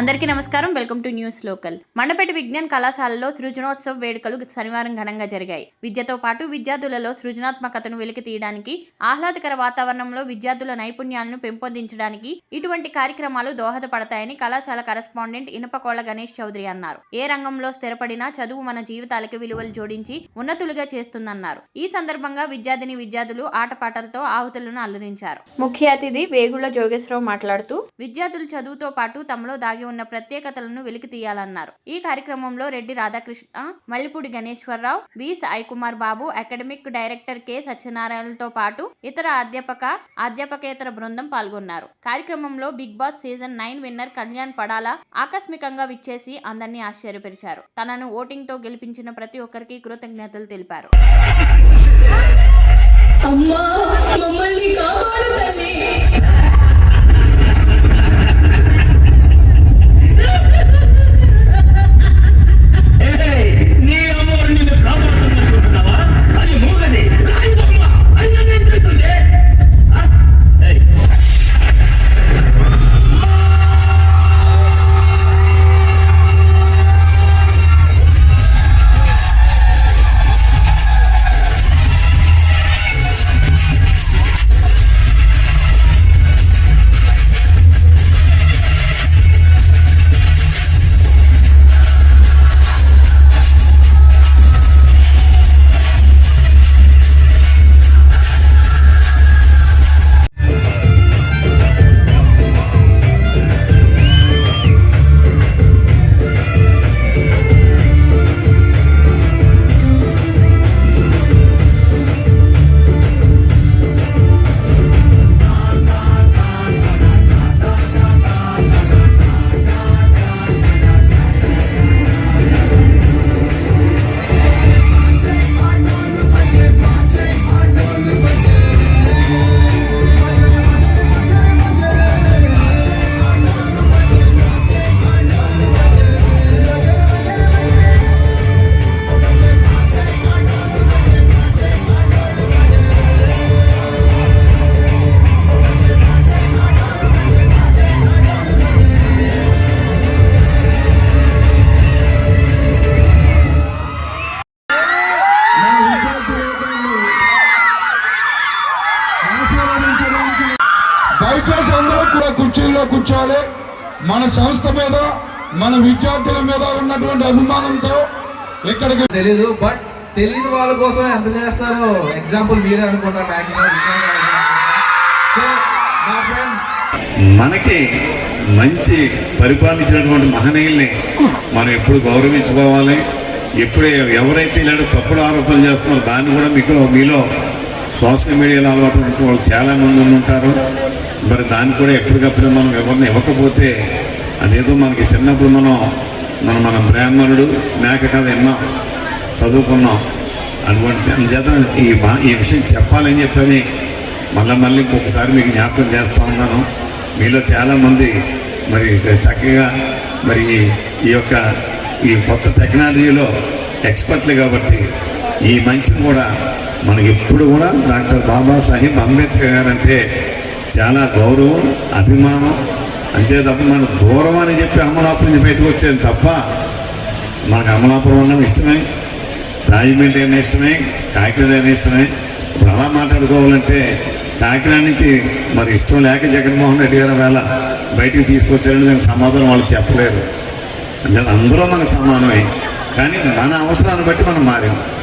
అందరికీ నమస్కారం. Welcome to News Local. Mandapeta Vignan కళాశాలలో సృజనోత్సవ వేడుకలు శనివారం ఘనంగా జరిగాయి. విద్యతో పాటు విద్యార్థులలో సృజనాత్మకతను వెలికి తీయడానికి ఆహ్లాదకర వాతావరణంలో విద్యార్థుల నైపుణ్యాలను పెంపొందించడానికి ఇటువంటి కార్యక్రమాలు దోహదపడతాయని కళాశాల కరెస్పాండెంట్ ఇనపకోళ్ళ గణేష్ చౌదరి అన్నారు. ఏ రంగంలో స్థిరపడినా చదువు మన జీవితాలకు విలువలు జోడించి ఉన్నతులుగా చేస్తుందన్నారు. ఈ సందర్భంగా విద్యార్థిని విద్యార్థులు ఆటపాటలతో ఆహుతులను అల్లరించారు. ముఖ్య అతిథి వేగుళ్ళ జోగేశ్వరరావు మాట్లాడుతూ విద్యార్థులు చదువుతో పాటు తమలో దాగి ఉన్న ప్రత్యేకతలను వెలికి తీయాలన్నారు. ఈ కార్యక్రమంలో Reddy Radhakrishna Mallipudi Ganeswararao V. Sai Kumar Babu academic director K. సత్యనారాయణతో పాటు ఇతర అధ్యాపక అధ్యాపకేతర బృందం పాల్గొన్నారు. కార్యక్రమంలో Bigg Boss season nine winner Kalyan Padala ఆకస్మికంగా విచ్చేసి అందరినీ ఆశ్చర్యపరిచారు. తనను ఓటింగ్తో గెలిపించిన ప్రతి ఒక్కరికి కృతజ్ఞతలు తెలిపారు. అమ్మా. దయచేసి అందరూ కూడా కుర్చీల్లో కూర్చోవాలి. మన సంస్థ మీద మన విద్యార్థుల మీద ఉన్నటువంటి అభిమానంతో ఇక్కడికి తెలీదు బట్ తెలియని వాళ్ళ కోసం ఎంత చేస్తారో ఎగ్జాంపుల్ మీరే అనుకుంటారు మ్యాక్సిమం సో నా ఫ్రెండ్ మనకి మంచి పరిపాలించినటువంటి మహనీయుల్ని మనం ఎప్పుడు గౌరవించుకోవాలి. ఎప్పుడు ఎవరైతే ఇలాంటి తప్పుడు ఆరోపణలు చేస్తున్నారో దాన్ని కూడా మీకు మీలో సోషల్ మీడియాలో అలవాటు ఉన్న వాళ్ళు చాలామంది ఉంటారు మరి దాన్ని కూడా ఎప్పటికప్పుడు మనం ఎవరిని ఇవ్వకపోతే అదేదో మనకి చిన్నప్పుడు మనం మనం మన బ్రాహ్మణుడు మేక కథ విన్నాం చదువుకున్నాం. అటువంటి అందుచేత ఈ ఈ విషయం చెప్పాలని చెప్పని మళ్ళీ మళ్ళీ ఇంకొకసారి మీకు జ్ఞాపకం చేస్తూ ఉన్నాను. మీలో చాలామంది మరి చక్కగా మరి ఈ యొక్క ఈ కొత్త టెక్నాలజీలో ఎక్స్పర్ట్లు కాబట్టి ఈ మంచిని కూడా మనకి ఎప్పుడు కూడా డాక్టర్ బాబాసాహెబ్ అంబేద్కర్ గారు అంటే చాలా గౌరవం అభిమానం. అంతే తప్ప మన దూరం అని చెప్పి అమలాపురం నుంచి బయటకు వచ్చేది తప్ప మనకు అమలాపురం అన్నం ఇష్టమే. రాజమండ్రి అయినా ఇష్టమే కాకినాడ అయినా ఇష్టమే. ఇప్పుడు అలా మాట్లాడుకోవాలంటే కాకినాడ నుంచి మరి ఇష్టం లేక జగన్మోహన్ రెడ్డి గారు వేళ బయటికి తీసుకొచ్చారని దానికి సమాధానం వాళ్ళు చెప్పలేరు. అందులో అందరూ మనకు సమానమే. కానీ మన అవసరాన్ని బట్టి మనం మారాము